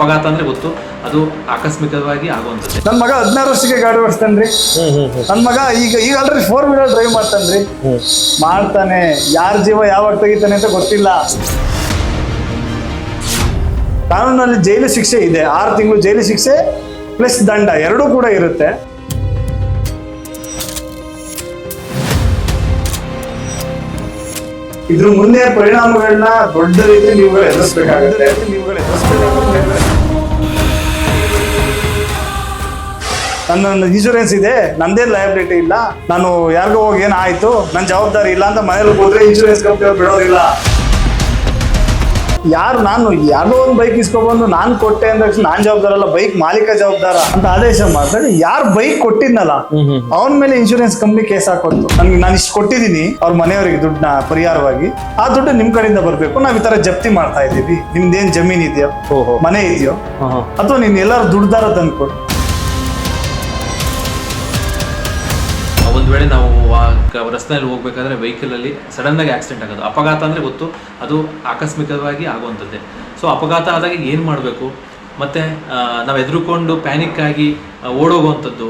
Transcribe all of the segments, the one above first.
ಅಪಘಾತ ಅಂದ್ರೆ ಗೊತ್ತು. ಅದು ಆಕಸ್ಮಿಕವಾಗಿ ಆಗುವಂಥದ್ದು. ನನ್ನ ಮಗ ಹದಿನಾರು ವರ್ಷಕ್ಕೆ ಗಾಡಿ ಓಡಿಸ್ತಾನ್ರಿ. ನನ್ನ ಮಗ ಈಗ ಈಗ ಅಲ್ರಿ ಫೋರ್ ವೀಲರ್ ಡ್ರೈವ್ ಮಾಡ್ತಾನ್ರಿ. ಮಾಡ್ತಾನೆ. ಯಾರ ಜೀವ ಯಾವಾಗ ತೆಗಿತಾನೆ ಅಂತ ಗೊತ್ತಿಲ್ಲ. ಕಾನೂನಲ್ಲಿ ಜೈಲು ಶಿಕ್ಷೆ ಇದೆ. ಆರು ತಿಂಗಳು ಜೈಲು ಶಿಕ್ಷೆ ಪ್ಲಸ್ ದಂಡ ಎರಡೂ ಕೂಡ ಇರುತ್ತೆ. ಇದ್ರ ಮುಂದೆ ಪರಿಣಾಮಗಳನ್ನ ದೊಡ್ಡ ರೀತಿ ನೀವುಗಳು ಎದುರಿಸಬೇಕಾಗುತ್ತೆ. ನೀವುಗಳು ಎದುರಿಸಬೇಕಾಗುತ್ತೆ. ನನ್ನ ಇನ್ಶೂರೆನ್ಸ್ ಇದೆ ನಂದೇನ್ ಲಯಬಿಲಿಟಿ ಇಲ್ಲ. ನಾನು ಯಾರಿಗೋ ಹೋಗಿ ಏನ್ ಆಯ್ತು ನನ್ನ ಜವಾಬ್ದಾರಿ ಇಲ್ಲ ಅಂತ ಮನೇಲಿ ಹೋದ್ರೆ ಇನ್ಶೂರೆನ್ಸ್ ಕಂಪ್ನಿ ಬಿಡೋದಿಲ್ಲ. ಯಾರು ನಾನು ಯಾರೋ ಒಂದು ಬೈಕ್ ಇಸ್ಕೊಬಂದು ನಾನು ಕೊಟ್ಟೆ ಅಂದ ತಕ್ಷಣ ನಾನ್ ಜವಾಬ್ದಾರ ಅಲ್ಲ ಬೈಕ್ ಮಾಲೀಕ ಜವಾಬ್ದಾರ ಅಂತ ಆದೇಶ ಮಾಡ್ತಾರೆ. ಯಾರು ಬೈಕ್ ಕೊಟ್ಟಿದ್ನಲ್ಲ ಅವನ ಮೇಲೆ ಇನ್ಶೂರೆನ್ಸ್ ಕಂಪ್ನಿ ಕೇಸ್ ಹಾಕೊಂಡು ನನ್ಗೆ ನಾನು ಇಷ್ಟು ಕೊಟ್ಟಿದ್ದೀನಿ ಅವ್ರ ಮನೆಯವರಿಗೆ ದುಡ್ಡನ್ನ ಪರಿಹಾರವಾಗಿ. ಆ ದುಡ್ಡು ನಿಮ್ ಕಡೆಯಿಂದ ಬರ್ಬೇಕು. ನಾವ್ ಈ ತರ ಜಪ್ತಿ ಮಾಡ್ತಾ ಇದ್ದೀವಿ. ನಿಮ್ದೇನ್ ಜಮೀನ್ ಇದೆಯೋ ಮನೆ ಇದೆಯೋ ಅಥವಾ ನೀನ್ ಎಲ್ಲಾರು ದುಡ್ದಾರ ತಂದ್ಕೊಡು. ಒಂದು ವೇಳೆ ನಾವು ರಸ್ತೆಯಲ್ಲಿ ಹೋಗ್ಬೇಕಾದ್ರೆ ವೆಹಿಕಲಲ್ಲಿ ಅಲ್ಲಿ ಸಡನ್ ಆಗಿ ಆಕ್ಸಿಡೆಂಟ್ ಆಗೋದು. ಅಪಘಾತ ಅಂದ್ರೆ ಗೊತ್ತು ಅದು ಆಕಸ್ಮಿಕವಾಗಿ ಆಗುವಂಥದ್ದೇ. ಸೊ ಅಪಘಾತ ಆದಾಗ ಏನು ಮಾಡಬೇಕು? ಮತ್ತೆ ನಾವು ಎದುರುಕೊಂಡು ಪ್ಯಾನಿಕ್ ಆಗಿ ಆ, ಓಡೋಗುವಂಥದ್ದು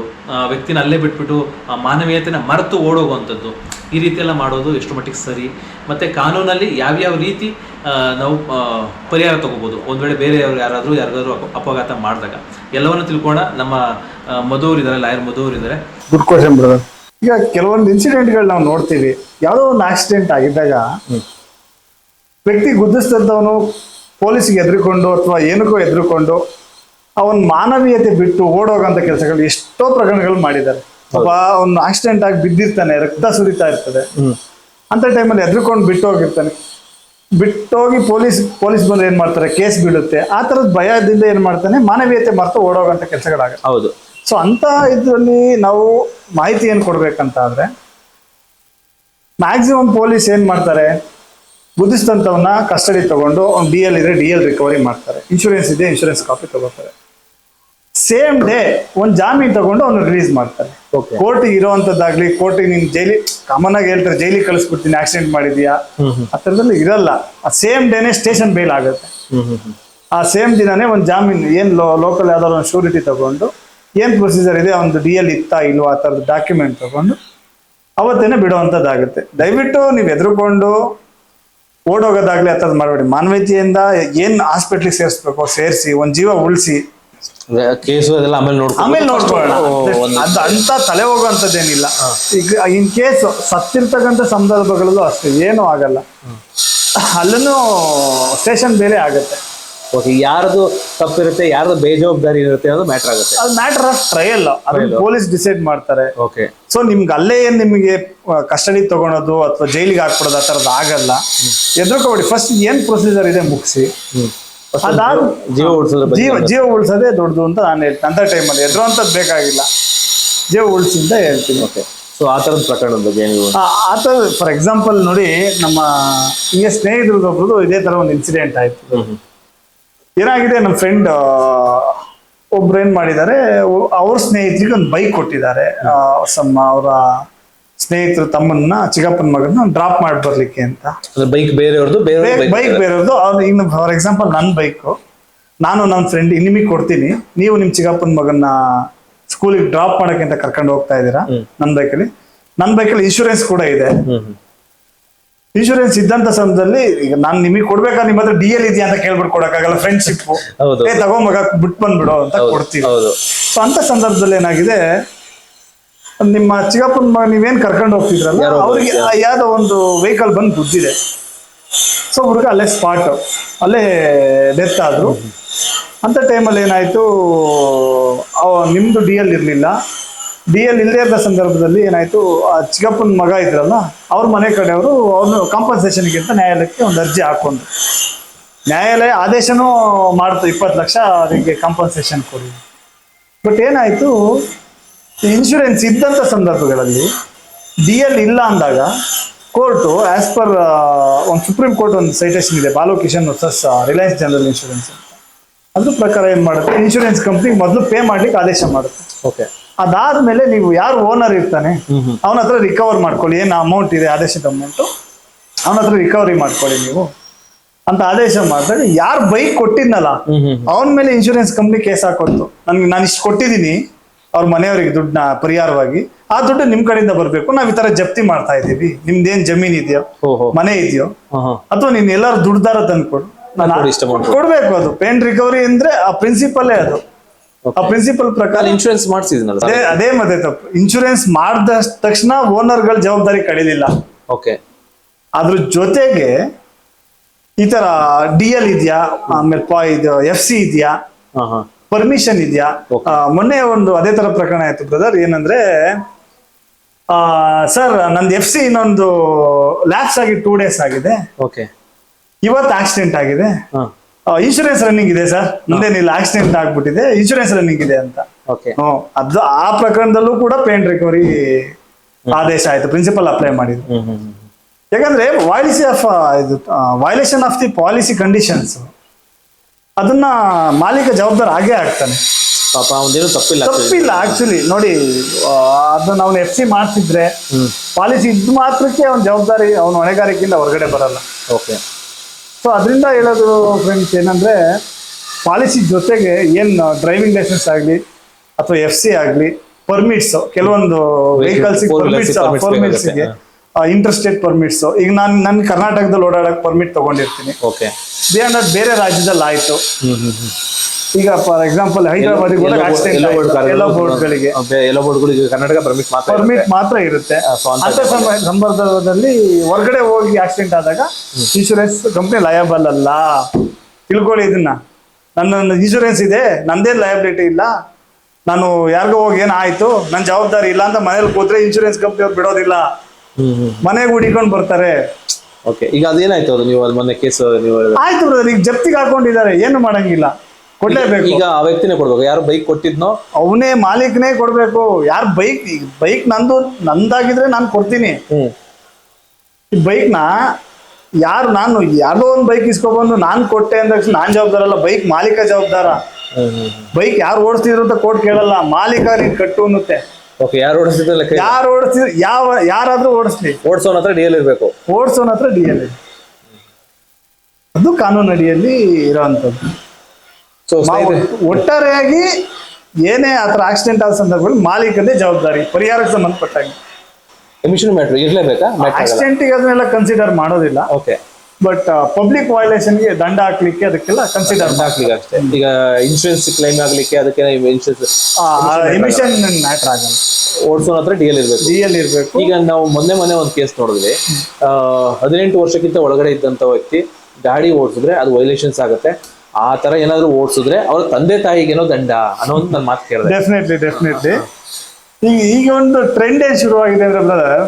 ವ್ಯಕ್ತಿನ ಅಲ್ಲೇ ಬಿಟ್ಬಿಟ್ಟು ಮಾನವೀಯತೆನ ಮರೆತು ಓಡೋಗುವಂಥದ್ದು ಈ ರೀತಿ ಎಲ್ಲ ಮಾಡೋದು ಎಷ್ಟು ಮಟ್ಟಿಗೆ ಸರಿ. ಮತ್ತೆ ಕಾನೂನಲ್ಲಿ ಯಾವ್ಯಾವ ರೀತಿ ನಾವು ಪರಿಹಾರ ತಗೋಬೋದು? ಒಂದು ವೇಳೆ ಬೇರೆಯವರು ಯಾರಾದರೂ ಯಾರಿಗಾದ್ರೂ ಅಪ- ಅಪಘಾತ ಮಾಡಿದಾಗ. ಎಲ್ಲವನ್ನು ತಿಳ್ಕೊಂಡ ನಮ್ಮ ಮಧುವರಿದ್ದಾರೆ ಲಾಯರ್ ಮಧು ಇದ್ದಾರೆ ಗುಡ್ ಕ್ವಶನ್ ಬ್ರದರ್ ಈಗ ಕೆಲವೊಂದು ಇನ್ಸಿಡೆಂಟ್ಗಳು ನಾವು ನೋಡ್ತೀವಿ. ಯಾವುದೋ ಒಂದು ಆಕ್ಸಿಡೆಂಟ್ ಆಗಿದ್ದಾಗ ವ್ಯಕ್ತಿ ಗುದ್ದಿಸ್ತಂತವನು ಪೊಲೀಸ್ಗೆ ಎದುರುಕೊಂಡು ಅಥವಾ ಏನಕ್ಕೋ ಎದುರುಕೊಂಡು ಅವನ ಮಾನವೀಯತೆ ಬಿಟ್ಟು ಓಡೋಗಂತ ಕೆಲಸಗಳು ಎಷ್ಟೋ ಪ್ರಕರಣಗಳು ಮಾಡಿದ್ದಾರೆ. ಒಬ್ಬ ಅವನು ಆಕ್ಸಿಡೆಂಟ್ ಆಗಿ ಬಿದ್ದಿರ್ತಾನೆ ರಕ್ತ ಸುರಿತಾ ಇರ್ತದೆ. ಅಂತ ಟೈಮಲ್ಲಿ ಎದ್ರುಕೊಂಡು ಬಿಟ್ಟು ಹೋಗಿರ್ತಾನೆ ಬಿಟ್ಟೋಗಿ ಪೊಲೀಸ್ ಪೊಲೀಸ್ ಬಂದು ಏನ್ ಮಾಡ್ತಾರೆ? ಕೇಸ್ ಬೀಳುತ್ತೆ ಆ ತರದ ಭಯದಿಂದ ಏನ್ ಮಾಡ್ತಾನೆ? ಮಾನವೀಯತೆ ಮರ್ತು ಓಡೋಗಂತ ಕೆಲಸಗಳಾಗ ಹೌದು. ಸೊ ಅಂತ ಇದರಲ್ಲಿ ನಾವು ಮಾಹಿತಿ ಏನು ಕೊಡ್ಬೇಕಂತ ಆದ್ರೆ ಮ್ಯಾಕ್ಸಿಮಮ್ ಪೊಲೀಸ್ ಏನ್ ಮಾಡ್ತಾರೆ? ಬುದ್ಧಿಸ್ತಂತವನ್ನ ಕಸ್ಟಡಿ ತಗೊಂಡು ಅವ್ನು ಡಿ ಎಲ್ ಇದ್ರೆ ಡಿ ಎಲ್ ರಿಕವರಿ ಮಾಡ್ತಾರೆ. ಇನ್ಶೂರೆನ್ಸ್ ಇದೆ ಇನ್ಶೂರೆನ್ಸ್ ಕಾಪಿ ತಗೋತಾರೆ. ಸೇಮ್ ಡೇ ಒಂದು ಜಾಮೀನ್ ತಗೊಂಡು ಅವ್ನು ರಿಲೀಸ್ ಮಾಡ್ತಾರೆ. ಕೋರ್ಟ್ ಕೋರ್ಟಿಗೆ ಇರೋವಂಥದ್ದಾಗ್ಲಿ ಕೋರ್ಟಿಗೆ ನಿನ್ ಜೈಲಿ ಕಾಮನ್ ಆಗಿ ಹೇಳ್ತಾರೆ ಜೈಲಿ ಕಳಿಸ್ಬಿಡ್ತೀನಿ ಆಕ್ಸಿಡೆಂಟ್ ಮಾಡಿದ್ಯಾ? ಆ ಥರದಲ್ಲಿ ಇರಲ್ಲ. ಆ ಸೇಮ್ ಡೇನೇ ಸ್ಟೇಷನ್ ಬೇಲ್ ಆಗುತ್ತೆ. ಆ ಸೇಮ್ ದಿನನೇ ಒಂದು ಜಾಮೀನು ಏನು ಲೋಕಲ್ ಯಾವ್ದಾದ್ರು ಒಂದು ಶೂರಿಟಿ ತಗೊಂಡು ಏನು ಪ್ರೊಸೀಜರ್ ಇದೆ? ಒಂದು ಡಿ ಎಲ್ ಇತ್ತಾ ಇಲ್ವಾ ಆ ಥರದ ಡಾಕ್ಯುಮೆಂಟ್ ತಗೊಂಡು ಅವತ್ತೇನೆ ಬಿಡುವಂಥದ್ದಾಗುತ್ತೆ. ದಯವಿಟ್ಟು ನೀವು ಎದುರುಕೊಂಡು ಓಡೋಗೋದಾಗ್ಲಿ ಆ ಥರದ್ದು ಮಾಡಬೇಡಿ. ಮಾನವೀಯತೆಯಿಂದ ಏನು ಹಾಸ್ಪಿಟ್ಲಿಗೆ ಸೇರಿಸ್ಬೇಕು? ಸೇರಿಸಿ ಒಂದು ಜೀವ ಉಳಿಸಿ. ಕೇಸು ಅದೆಲ್ಲ ಆಮೇಲೆ ನೋಡ್ಕೊ ಆಮೇಲೆ ನೋಡ್ಕೊಳ್ಳೋಣ. ಅದು ಅಂತ ತಲೆ ಹೋಗುವಂಥದ್ದೇನಿಲ್ಲ. ಈಗ ಇನ್ ಕೇಸ್ ಸತ್ತಿರ್ತಕ್ಕಂಥ ಸಂದರ್ಭಗಳಲ್ಲೂ ಅಷ್ಟೇ ಏನೂ ಆಗಲ್ಲ. ಅಲ್ಲೂ ಸ್ಟೇಷನ್ ಬೇರೆ ಆಗುತ್ತೆ. ಓಕೆ ಯಾರ್ದು ತಪ್ಪಿರುತ್ತೆ ಯಾರ್ದು ಬೇಜವಾಬ್ದಾರಿ ಇರುತ್ತೆ ಅನ್ನೋದು ಮ್ಯಾಟರ್ ಆಗುತ್ತೆ. ಅದು ಮ್ಯಾಟರ್ ಆಫ್ ಟ್ರಯಲ್ ಅದನ್ನ ಪೊಲೀಸ್ ಡಿಸೈಡ್ ಮಾಡ್ತಾರೆ. ಓಕೆ ಸೊ ನಿಮ್ಗೆ ಅಲ್ಲೇ ಏನ್ ನಿಮಗೆ ಕಸ್ಟಡಿ ತಗೊಳೋದು ಅಥವಾ ಜೈಲಿಗೆ ಹಾಕ್ಬಿಡೋದು ಆ ಥರದ್ದು ಆಗಲ್ಲ. ಎದುರ್ಕೋಬೇಡಿ. ಫಸ್ಟ್ ಏನ್ ಪ್ರೊಸೀಜರ್ ಇದೆ ಮುಗಿಸಿ. ಅದಾದ ಜೀವ ಉಳಿಸೋದ್ರ ಜೀವ ಜೀವ ಉಳಿಸೋದೇ ದೊಡ್ಡದು ಅಂತ ನಾನು ಹೇಳ್ತೀನಿ. ಅಂತ ಟೈಮಲ್ಲಿ ಎದುರುವಂಥದ್ದು ಬೇಕಾಗಿಲ್ಲ. ಜೀವ ಉಳಿಸಿ ಅಂತ ಹೇಳ್ತೀನಿ. ಓಕೆ ಸೊ ಆ ಥರದ ಪ್ರಕರಣದ ಬಗ್ಗೆ ನೀವು ಆ ಥರ ಫಾರ್ ಎಕ್ಸಾಂಪಲ್ ನೋಡಿ ನಮ್ಮ ಹಿಂಗೆ ಸ್ನೇಹಿತರದೊಬ್ರದ್ದು ಇದೇ ಥರ ಒಂದು ಇನ್ಸಿಡೆಂಟ್ ಆಯ್ತು. ಏನಾಗಿದೆ ನನ್ನ ಫ್ರೆಂಡ್ ಒಬ್ರು ಏನ್ ಮಾಡಿದ್ದಾರೆ ಅವ್ರ ಸ್ನೇಹಿತರಿಗೆ ಒಂದು ಬೈಕ್ ಕೊಟ್ಟಿದ್ದಾರೆ. ಸಮ್ಮ ಅವರ ಸ್ನೇಹಿತರು ತಮ್ಮನ್ನ ಚಿಕ್ಕಪ್ಪನ ಮಗನ ಡ್ರಾಪ್ ಮಾಡಿ ಬರ್ಲಿಕ್ಕೆ ಅಂತ. ಬೈಕ್ ಬೇರೆಯವ್ರದ್ದು ಬೇರೆ ಬೈಕ್ ಬೇರೆಯವ್ರದ್ದು ಅವ್ರು ಇನ್ನು ಫಾರ್ ಎಕ್ಸಾಂಪಲ್ ನನ್ನ ಬೈಕು ನಾನು ನನ್ನ ಫ್ರೆಂಡ್ ನಿಮಗೆ ಕೊಡ್ತೀನಿ. ನೀವು ನಿಮ್ಮ ಚಿಕ್ಕಪ್ಪನ ಮಗನ್ನ ಸ್ಕೂಲಿಗೆ ಡ್ರಾಪ್ ಮಾಡಕ್ಕೆ ಅಂತ ಕರ್ಕೊಂಡು ಹೋಗ್ತಾ ಇದ್ದೀರಾ ನನ್ನ ಬೈಕಲ್ಲಿ ನನ್ನ ಬೈಕಲ್ಲಿ ಇನ್ಶೂರೆನ್ಸ್ ಕೂಡ ಇದೆ. ಇನ್ಶೂರೆನ್ಸ್ ಇದ್ದಂತ ಸಮಯದಲ್ಲಿ ಈಗ ನಾನು ನಿಮಗೆ ಕೊಡ್ಬೇಕಾದ್ರೆ ನಿಮ್ಮ ಹತ್ರ ಡಿ ಎಲ್ ಇದೆಯಾ ಅಂತ ಕೇಳ್ಬಿಟ್ಟು ಕೊಡಕ್ಕಾಗಲ್ಲ ಫ್ರೆಂಡ್ಶಿಪ್ ಹೌದು. ಏ ತಗೋ ಮಗ ಬಿಟ್ ಬಂದ್ಬಿಡು ಅಂತ ಕೊಡ್ತೀವಿ. ಹೌದು. ಸೊ ಅಂತ ಸಂದರ್ಭದಲ್ಲಿ ಏನಾಗಿದೆ ನಿಮ್ಮ ಚಿಕ್ಕಪ್ಪನ ಮಗ ನೀವೇನ್ ಕರ್ಕೊಂಡು ಹೋಗ್ತಿದ್ರಲ್ಲ ಯಾರೋ ಅವ್ರಿಗೆ ಯಾವ್ದೋ ಒಂದು ವೆಹಿಕಲ್ ಬಂದು ಗುದ್ದಿದೆ. ಸೊ ಹುಡುಗ ಅಲ್ಲೇ ಸ್ಪಾಟ್ ಅಲ್ಲೇ ಡೆತ್ ಆದ್ರು. ಅಂತ ಟೈಮಲ್ಲಿ ಏನಾಯ್ತು ಅವ ನಿಮ್ದು ಡಿ ಎಲ್ ಇರಲಿಲ್ಲ. ಡಿ ಎಲ್ ಇಲ್ಲದೇ ಇದ್ದ ಸಂದರ್ಭದಲ್ಲಿ ಏನಾಯ್ತು, ಆ ಚಿಕ್ಕಪ್ಪನ ಮಗ ಇದ್ರಲ್ಲ, ಅವ್ರ ಮನೆ ಕಡೆಯವರು ಅವ್ರನ್ನ ಕಾಂಪನ್ಸೇಷನ್ಗಿಂತ ನ್ಯಾಯಾಲಯಕ್ಕೆ ಒಂದು ಅರ್ಜಿ ಹಾಕೊಂಡ್ರು. ನ್ಯಾಯಾಲಯ ಆದೇಶನೂ ಮಾಡ್ತು, ಇಪ್ಪತ್ತು ಲಕ್ಷ ಅವರಿಗೆ ಕಾಂಪನ್ಸೇಷನ್ ಕೊಡಿ. ಬಟ್ ಏನಾಯ್ತು ಇನ್ಶೂರೆನ್ಸ್ ಇದ್ದಂಥ ಸಂದರ್ಭಗಳಲ್ಲಿ ಡಿ ಎಲ್ ಇಲ್ಲ ಅಂದಾಗ ಕೋರ್ಟು ಆಸ್ ಪರ್ ಒಂದು ಸುಪ್ರೀಂ ಕೋರ್ಟ್ ಒಂದು ಸೈಟೇಷನ್ ಇದೆ Balu Kishan versus Reliance general insurance ಅದ್ರ ಪ್ರಕಾರ ಏನು ಮಾಡುತ್ತೆ? ಇನ್ಶೂರೆನ್ಸ್ ಕಂಪ್ನಿಗೆ ಮೊದಲು ಪೇ ಮಾಡ್ಲಿಕ್ಕೆ ಆದೇಶ ಮಾಡುತ್ತೆ. ಓಕೆ ಅದಾದ್ಮೇಲೆ ನೀವು ಯಾರು ಓನರ್ ಇರ್ತಾನೆ ಅವನ ಹತ್ರ ರಿಕವರ್ ಮಾಡ್ಕೊಳ್ಳಿ. ಏನು ಅಮೌಂಟ್ ಇದೆ ಆದೇಶದ ಅಮೌಂಟು ಅವನ ಹತ್ರ ರಿಕವರಿ ಮಾಡ್ಕೊಳ್ಳಿ ನೀವು. ಅಂತ ಆದೇಶ ಮಾಡಿದಾಗ ಯಾರು ಬೈಕ್ ಕೊಟ್ಟಿದ್ನಲ್ಲ ಅವನ ಮೇಲೆ ಇನ್ಶೂರೆನ್ಸ್ ಕಂಪ್ನಿ ಕೇಸ್ ಹಾಕೊಡ್ತು. ನನ್ಗೆ ನಾನು ಇಷ್ಟು ಕೊಟ್ಟಿದ್ದೀನಿ ಅವ್ರ ಮನೆಯವರಿಗೆ ದುಡ್ಡನ್ನ ಪರಿಹಾರವಾಗಿ. ಆ ದುಡ್ಡು ನಿಮ್ ಕಡೆಯಿಂದ ಬರ್ಬೇಕು. ನಾವ್ ಈ ತರ ಜಪ್ತಿ ಮಾಡ್ತಾ ಇದೀವಿ ನಿಮ್ದೇನ್ ಜಮೀನ್ ಇದೆಯೋ ಮನೆ ಇದೆಯೋ ಅಥವಾ ನೀನ್ ಎಲ್ಲಾರು ದುಡ್ದಾರ ತಂದ್ಕೊಡು. ಕೊಡ್ಬೇಕು ಅದು. ಪೇನ್ ರಿಕವರಿ ಅಂದ್ರೆ ಆ ಪ್ರಿನ್ಸಿಪಲ್ಲೇ ಅದು. ಆ ಪ್ರಿನ್ಸಿಪಲ್ ಪ್ರಕಾರ ಇನ್ಶೂರೆನ್ಸ್ ಮಾಡಿಸಿದ್ನಲ್ಲ ಅದೇ ಅದೇ ಮತ್ತೆ ತಪ್ಪು. ಇನ್ಶೂರೆನ್ಸ್ ಮಾಡಿದ ತಕ್ಷಣ ಓನರ್ಗಳ ಜವಾಬ್ದಾರಿ ಕಳೀಲಿಲ್ಲ. ಓಕೆ ಅದ್ರ ಜೊತೆಗೆ ಈ ತರ ಡಿ ಎಲ್ ಇದೆಯಾ ಆಮೇಲೆ ಇದು ಎಫ್ ಸಿ ಇದೆಯಾ ಪರ್ಮಿಷನ್ ಇದೆಯಾ? ಮೊನ್ನೆ ಒಂದು ಅದೇ ತರ ಪ್ರಕರಣ ಆಯ್ತು ಬ್ರದರ್ ಏನಂದ್ರೆ ಆ ಸರ್ ನಂದು ಎಫ್ ಸಿ ಇನ್ನೊಂದು ಲ್ಯಾಪ್ಸ್ ಆಗಿ ಟೂ ಡೇಸ್ ಆಗಿದೆ. ಓಕೆ ಇವತ್ತು ಆಕ್ಸಿಡೆಂಟ್ ಆಗಿದೆ. ಹಾ. ಇನ್ಶೂರೆನ್ಸ್ ರನ್ನಿಂಗ್ ಇದೆ ಸರ್. ಮುಂದೇನಿಲ್ಲ ಆಕ್ಸಿಡೆಂಟ್ ಆಗ್ಬಿಟ್ಟಿದೆ ಇನ್ಶೂರೆನ್ಸ್ ರನ್ನಿಂಗ್ ಇದೆ ಅಂತ. ಅದು ಆ ಪ್ರಕರಣದಲ್ಲೂ ಕೂಡ ಪೇಂಟ್ ರಿಕವರಿ ಆದೇಶ ಆಯ್ತು ಪ್ರಿನ್ಸಿಪಲ್ ಅಪ್ಲೈ ಮಾಡಿದ್ರು ಯಾಕಂದ್ರೆ ವಾಯ್ಲಿಸಿ ಆಫ್ ಇದು violation of the policy conditions ಅದನ್ನ ಮಾಲೀಕ ಜವಾಬ್ದಾರ ಆಗೇ ಆಗ್ತಾನೆ ತಪ್ಪಿಲ್ಲ. ತಪ್ಪಿಲ್ಲ ಆಕ್ಚುಲಿ ನೋಡಿ ಅದನ್ನ ಅವ್ನು ಎಫ್ ಸಿ ಮಾಡ್ತಿದ್ರೆ ಪಾಲಿಸಿ ಇದ್ ಮಾತ್ರಕ್ಕೆ ಅವ್ನ ಜವಾಬ್ದಾರಿ ಅವ್ನ ಹೊಣೆಗಾರಿಕೆಯಿಂದ ಹೊರಗಡೆ ಬರಲ್ಲ. ಓಕೆ ಸೊ ಅದರಿಂದ ಹೇಳೋದು ಫ್ರೆಂಡ್ಸ್ ಏನಂದ್ರೆ ಪಾಲಿಸಿ ಜೊತೆಗೆ ಏನು ಡ್ರೈವಿಂಗ್ ಲೈಸೆನ್ಸ್ ಆಗಲಿ ಅಥವಾ ಎಫ್ ಸಿ ಆಗಲಿ ಪರ್ಮಿಟ್ಸ್ ಕೆಲವೊಂದು ವೆಹಿಕಲ್ಸ್ ಪರ್ಮಿಟ್ಸ್ permits ಪರ್ಮಿಟ್ಸ್ಗೆ ಇಂಟರ್ ಸ್ಟೇಟ್ ಪರ್ಮಿಟ್ಸ್ ಈಗ ನಾನು ನನ್ನ ಕರ್ನಾಟಕದಲ್ಲಿ ಓಡಾಡಕ್ಕೆ ಪರ್ಮಿಟ್ ತಗೊಂಡಿರ್ತೀನಿ. ಓಕೆ ಬೇರೆ ರಾಜ್ಯದಲ್ಲಿ ಆಯಿತು ಈಗ ಫಾರ್ ಎಕ್ಸಾಂಪಲ್ ಹೈದರಾಬಾದ್ ಆಕ್ಸಿಡೆಂಟ್ ಎಲ್ಲ ಬೋರ್ಡ್ಗಳಿಗೆ ಎಲ್ಲ ಬೋರ್ಡ್ಗಳಿಗೆ ಕರ್ನಾಟಕ ಪರ್ಮಿಟ್ ಮಾತ್ರ ಪರ್ಮಿಟ್ ಮಾತ್ರ ಇರುತ್ತೆ. ಅಂತ ಸಂದರ್ಭದಲ್ಲಿ ಹೊರಗಡೆ ಹೋಗಿ ಆಕ್ಸಿಡೆಂಟ್ ಆದಾಗ ಇನ್ಶೂರೆನ್ಸ್ ಕಂಪ್ನಿ ಲಯಬಲ್ ಅಲ್ಲ. ತಿಳ್ಕೊಳ್ಳಿ ಇದನ್ನ. ನನ್ನ ಇನ್ಶೂರೆನ್ಸ್ ಇದೆ ನಂದೇನ್ ಲಯಬಿಲಿಟಿ ಇಲ್ಲ. ನಾನು ಯಾರಿಗೋ ಹೋಗಿ ಏನಾಯ್ತು ನನ್ನ ಜವಾಬ್ದಾರಿ ಇಲ್ಲ ಅಂತ ಮನೇಲಿ ಕೂತ್ರೆ ಇನ್ಶೂರೆನ್ಸ್ ಕಂಪ್ನಿ ಅವ್ರು ಬಿಡೋದಿಲ್ಲ. ಮನೆಗೆ ಹುಡಿಕೊಂಡು ಬರ್ತಾರೆ. ಓಕೆ ಈಗ ಅದೇನಾಯ್ತು ಅದು? ನೀವು ಅದು ಮೊನ್ನೆ ಕೇಸ್ ನೀವು. ಆಯ್ತು ಬ್ರದರ್ ಈಗ ಜಪ್ತಿಗೆ ಹಾಕೊಂಡಿದ್ದಾರೆ ಏನು ಮಾಡಂಗಿಲ್ಲ. ಕೊಡ್ಲೇಬೇಕು. ಈಗ ಆ ವ್ಯಕ್ತಿನೇ ಕೊಡ್ಬೇಕು. ಯಾರು ಬೈಕ್ ಕೊಟ್ಟಿದ್ನೋ? ಅವನೇ ಮಾಲೀಕನೇ ಕೊಡ್ಬೇಕು. ಯಾರು ಬೈಕ್ ಬೈಕ್ ನಂದು ನಂದಾಗಿದ್ರೆ ನಾನು ಕೊಡ್ತೀನಿ. ಈ ಬೈಕ್ನ ಯಾರು ನಾನು ಯಾರೋ ಒಂದು ಬೈಕ್ ಇಸ್ಕೊಬಂದು ನಾನು ಕೊಟ್ಟೆ ಅಂದ ತಕ್ಷಣ ನಾನು ಜವಾಬ್ದಾರ ಅಲ್ಲ ಬೈಕ್ ಮಾಲೀಕ ಜವಾಬ್ದಾರ. ಬೈಕ್ ಯಾರು ಓಡಿಸ್ತಿದ್ರು ಅಂತ ಕೋರ್ಟ್ ಕೇಳಲ್ಲ ಮಾಲೀಕ ನೀನ್ ಕಟ್ಟು ಅನ್ನುತ್ತೆ. ಓಕೆ ಯಾರು ಓಡಿಸಿದ್ರಲ್ಲ ಯಾರು ಓಡಿಸಿದ್ರು ಯಾವ ಯಾರಾದ್ರೂ ಓಡಿಸ್ಲಿ. ಓಡಿಸೋನ್ ಹತ್ರ ಡಿ ಎಲ್ ಇರ್ಬೇಕು. ಓಡಿಸೋನ ಹತ್ರ ಡಿ ಎಲ್ ಅದು ಕಾನೂನು ಅಡಿಯಲ್ಲಿ ಇರೋವಂಥದ್ದು ಸೊ ಒಟ್ಟಾರೆಯಾಗಿ ಏನೇ ಆ ಥರ ಆಕ್ಸಿಡೆಂಟ್ ಆದ ಸಂದರ್ಭದಲ್ಲಿ ಮಾಲೀಕನೇ ಜವಾಬ್ದಾರಿ ಪರಿಹಾರಕ್ಕೆ ಸಂಬಂಧಪಟ್ಟಾಗಿ. ಎಮಿಷನ್ ಮ್ಯಾಟ್ರ್ ಇರ್ಲೇಬೇಕಾ? ಆಕ್ಸಿಡೆಂಟ್ ಆಕ್ಸಿಡೆಂಟಿಗೆ ಅದನ್ನೆಲ್ಲ ಕನ್ಸಿಡರ್ ಮಾಡೋದಿಲ್ಲ. ಓಕೆ ಬಟ್ ಪಬ್ಲಿಕ್ ವೈಲೇಷನ್ಗೆ ದಂಡ ಹಾಕ್ಲಿಕ್ಕೆ ಅದಕ್ಕೆಲ್ಲ ಕನ್ಸಿಡರ್ ಹಾಕ್ಲಿಕ್ಕೆ ಅಷ್ಟೇ. ಈಗ ಇನ್ಶೂರೆನ್ಸ್ ಕ್ಲೈಮ್ ಆಗ್ಲಿಕ್ಕೆ ಅದಕ್ಕೆ ಇನ್ಶೂರೆನ್ಸ್ ಎಮಿಷನ್ ಮ್ಯಾಟರ್ ಆಗಲ್ಲ. ಓಡಿಸೋನ್ ಹತ್ರ ಡಿ ಎಲ್ ಇರ್ಬೇಕು. ಡಿ ಎಲ್ ಇರಬೇಕು. ಈಗ ನಾವು ಮೊನ್ನೆ ಮೊನ್ನೆ ಒಂದು ಕೇಸ್ ನೋಡಿದ್ವಿ. ಹದಿನೆಂಟು ವರ್ಷಕ್ಕಿಂತ ಒಳಗಡೆ ಇದ್ದಂತ ವ್ಯಕ್ತಿ ಗಾಡಿ ಓಡಿಸಿದ್ರೆ ಅದು ವೈಲೇಷನ್ಸ್ ಆಗುತ್ತೆ. ಆ ತರ ಏನಾದ್ರು ಓಡಿಸಿದ್ರೆ ಅವ್ರ ತಂದೆ ತಾಯಿಗೇನೋ ದಂಡ ಅನ್ನೋ ಒಂದು ನನ್ನ ಮಾತು ಕೇಳಿದೆ. ಡೆಫಿನೆಟ್ಲಿ ಡೆಫಿನೆಟ್ಲಿ ಈಗ ಈಗ ಒಂದು ಟ್ರೆಂಡ್ ಏನ್ ಶುರುವಾಗಿದೆ ಅಂದ್ರೆ ಬ್ರದರ್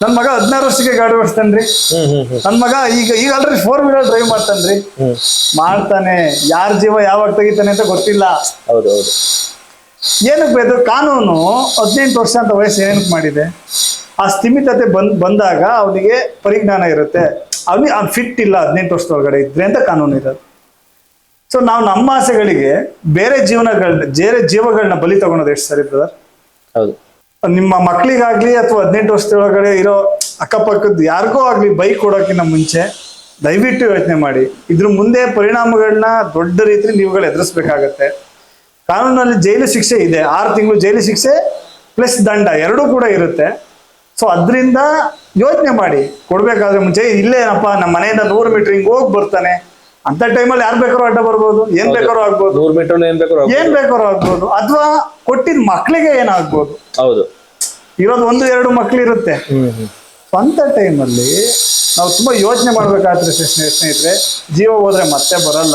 ನನ್ ಮಗ ಹದಿನಾರು ವರ್ಷಕ್ಕೆ ಗಾಡಿ ಓಡಿಸ್ತಾನ್ರಿ. ಹ್ಮ್ ಹ್ಮ್ ಹ್ಮ್. ನನ್ ಮಗ ಈಗ ಈಗ ಆಲ್ರೆಡಿ ಫೋರ್ ವೀಲರ್ ಡ್ರೈವ್ ಮಾಡ್ತಾನ್ರಿ. ಮಾಡ್ತಾನೆ ಯಾರ ಜೀವ ಯಾವಾಗ ತೆಗಿತಾನೆ ಅಂತ ಗೊತ್ತಿಲ್ಲ. ಹೌದು ಹೌದು. ಏನಕ್ಕೆ ಬೇಕು? ಕಾನೂನು ಹದಿನೆಂಟು ವರ್ಷ ಅಂತ ವಯಸ್ಸು ಏನಕ್ಕೆ ಮಾಡಿದೆ? ಆ ಸ್ಥಿಮಿತತೆ ಬಂದ್ ಬಂದಾಗ ಅವನಿಗೆ ಪರಿಜ್ಞಾನ ಇರುತ್ತೆ. ಅವನಿಗೆ ಅವ್ನು ಫಿಟ್ ಇಲ್ಲ ಹದಿನೆಂಟು ವರ್ಷದೊಳಗಡೆ ಇದ್ರೆ ಅಂತ ಕಾನೂನು ಇರೋದು. ಸೊ ನಾವು ನಮ್ಮ ಆಸೆಗಳಿಗೆ ಬೇರೆ ಜೀವನಗಳನ್ನ ಬೇರೆ ಜೀವಗಳನ್ನ ಬಲಿ ತಗೊಳೋದು ಎಷ್ಟು ಸರಿ ಬ್ರದರ್ ಹೌದು. ನಿಮ್ಮ ಮಕ್ಕಳಿಗಾಗ್ಲಿ ಅಥವಾ ಹದಿನೆಂಟು ವರ್ಷದೊಳಗಡೆ ಇರೋ ಅಕ್ಕಪಕ್ಕದ ಯಾರಿಗೋ ಆಗ್ಲಿ ಬೈಕ್ ಕೊಡೋಕ್ಕಿಂತ ಮುಂಚೆ ದಯವಿಟ್ಟು ಯೋಚನೆ ಮಾಡಿ. ಇದ್ರ ಮುಂದೆ ಪರಿಣಾಮಗಳನ್ನ ದೊಡ್ಡ ರೀತಿಯಲ್ಲಿ ನೀವುಗಳು ಎದುರಿಸ್ಬೇಕಾಗತ್ತೆ. ಕಾನೂನಲ್ಲಿ ಜೈಲು ಶಿಕ್ಷೆ ಇದೆ. ಆರು ತಿಂಗಳು ಜೈಲು ಶಿಕ್ಷೆ ಪ್ಲಸ್ ದಂಡ ಎರಡೂ ಕೂಡ ಇರುತ್ತೆ. ಸೊ ಅದರಿಂದ ಯೋಚನೆ ಮಾಡಿ. ಕೊಡ್ಬೇಕಾದ್ರೆ ಮುಂಚೆ ಇಲ್ಲೇನಪ್ಪ ನಮ್ಮ ಮನೆಯಿಂದ ನೂರು ಮೀಟರ್ ಹಿಂಗ್ ಹೋಗಿ ಬರ್ತಾನೆ. ಅಂತ ಟೈಮಲ್ಲಿ ಯಾರು ಬೇಕಾದ್ರೂ ಅಡ್ಡ ಬರ್ಬೋದು ಏನ್ ಬೇಕಾದ್ರೂ ಆಗ್ಬೋದು. ನೂರು ಮೀಟರ್ ಏನ್ ಬೇಕಾದ್ರು ಏನ್ ಬೇಕಾದ್ರೂ ಆಗ್ಬೋದು. ಅಥವಾ ಕೊಟ್ಟಿದ್ ಮಕ್ಳಿಗೆ ಏನಾಗ್ಬೋದು. ಹೌದು. ಇರೋದು ಒಂದು ಎರಡು ಮಕ್ಳು ಇರುತ್ತೆ. ಅಂತ ಸ್ವಂತ ಟೈಮಲ್ಲಿ ನಾವು ತುಂಬಾ ಯೋಚನೆ ಮಾಡ್ಬೇಕಾದ್ರೆ ಸ್ನೇ- ಸ್ನೇಹಿತರೆ ಜೀವ ಹೋದ್ರೆ ಮತ್ತೆ ಬರಲ್ಲ.